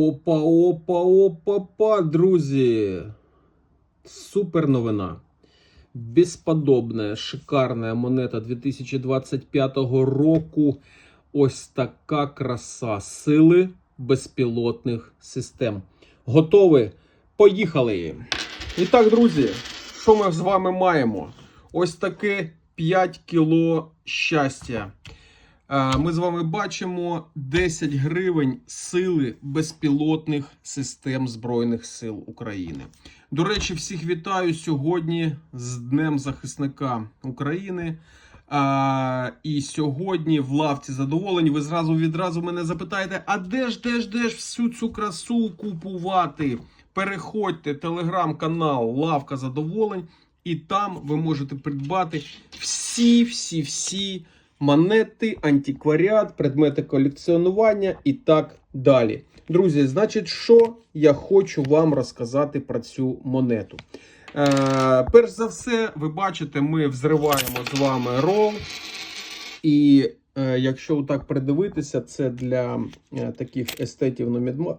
Опа, опа, опа, опа, друзі. Супер новина. Безподобна, шикарна монета 2025 року. Ось така краса сили безпілотних систем. Готові? Поїхали! І так, друзі, що ми з вами маємо? Ось таке 5 кіло щастя. Е, Ми з вами бачимо 10 гривень сили безпілотних систем Збройних сил України. До речі, всіх вітаю сьогодні з Днем захисника України. А, і сьогодні в лавці задоволень ви зразу відразу мене запитаєте: а де ж, де ж, де ж всю цю красу купувати? Переходьте телеграм-канал Лавка Задоволень, і там ви можете придбати всі, всі, всі монети, антикваріат, предмети колекціонування і так далі. Друзі, значить, що я хочу вам розказати про цю монету. Е, перш за все, ви бачите, ми взриваємо з вами рол. І е, якщо так придивитися, це для е, таких естетів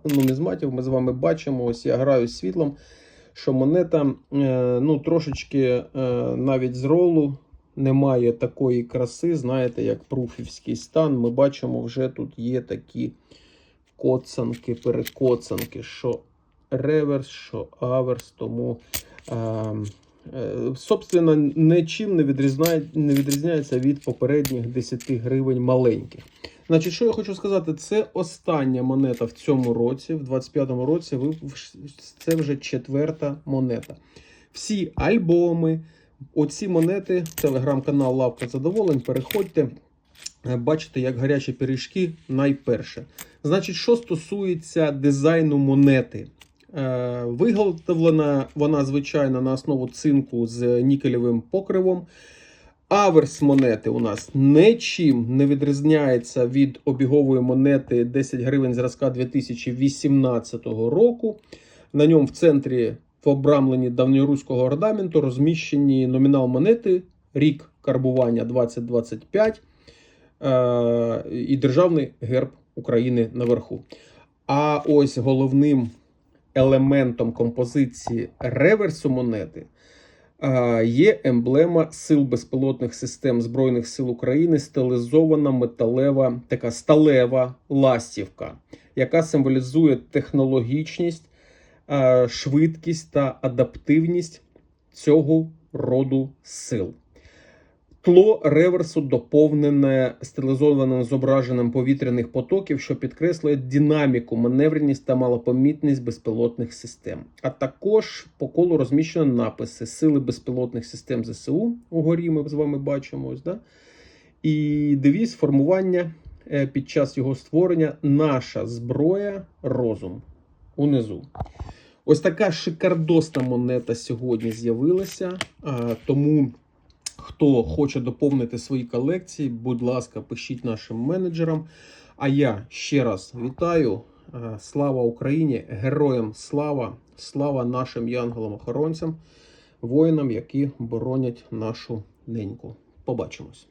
нумізматів. Ми з вами бачимо, ось я граю з світлом, що монета е, ну, трошечки е, навіть з ролу немає такої краси, знаєте, як пруфівський стан. Ми бачимо, вже тут є такі коцанки, перекоцанки, що реверс, що аверс, тому. Е, е, Собственно, нічим не, відрізняє, не відрізняється від попередніх 10 гривень маленьких. Значить, що я хочу сказати, це остання монета в цьому році, в 25-му році, це вже четверта монета. Всі альбоми, оці монети, телеграм-канал Лавка Задоволень, переходьте, е, бачите, як гарячі пиріжки найперше. Значить, що стосується дизайну монети. Е, Виготовлена вона, звичайно, на основу цинку з нікелевим покривом. Аверс монети у нас нічим не відрізняється від обігової монети 10 гривень зразка 2018 року. На ньому в центрі в обрамленні давньоруського орнаменту розміщені номінал монети, рік карбування 2025 е, і державний герб України наверху. А ось головним елементом композиції реверсу монети е, є емблема Сил безпілотних систем Збройних сил України, стилізована металева, така сталева ластівка, яка символізує технологічність, швидкість та адаптивність цього роду сил. Тло реверсу доповнене стилізованим зображенням повітряних потоків, що підкреслює динаміку, маневреність та малопомітність безпілотних систем. А також по колу розміщено написи Сили безпілотних систем ЗСУ. Угорі ми з вами бачимо. Ось, да? І девіз формування е, під час його створення наша зброя розум унизу. Ось така шикардосна монета сьогодні з'явилася. Тому. Хто хоче доповнити свої колекції, будь ласка, пишіть нашим менеджерам. А я ще раз вітаю. Слава Україні! Героям слава! Слава нашим янголам-охоронцям, воїнам, які боронять нашу неньку. Побачимось!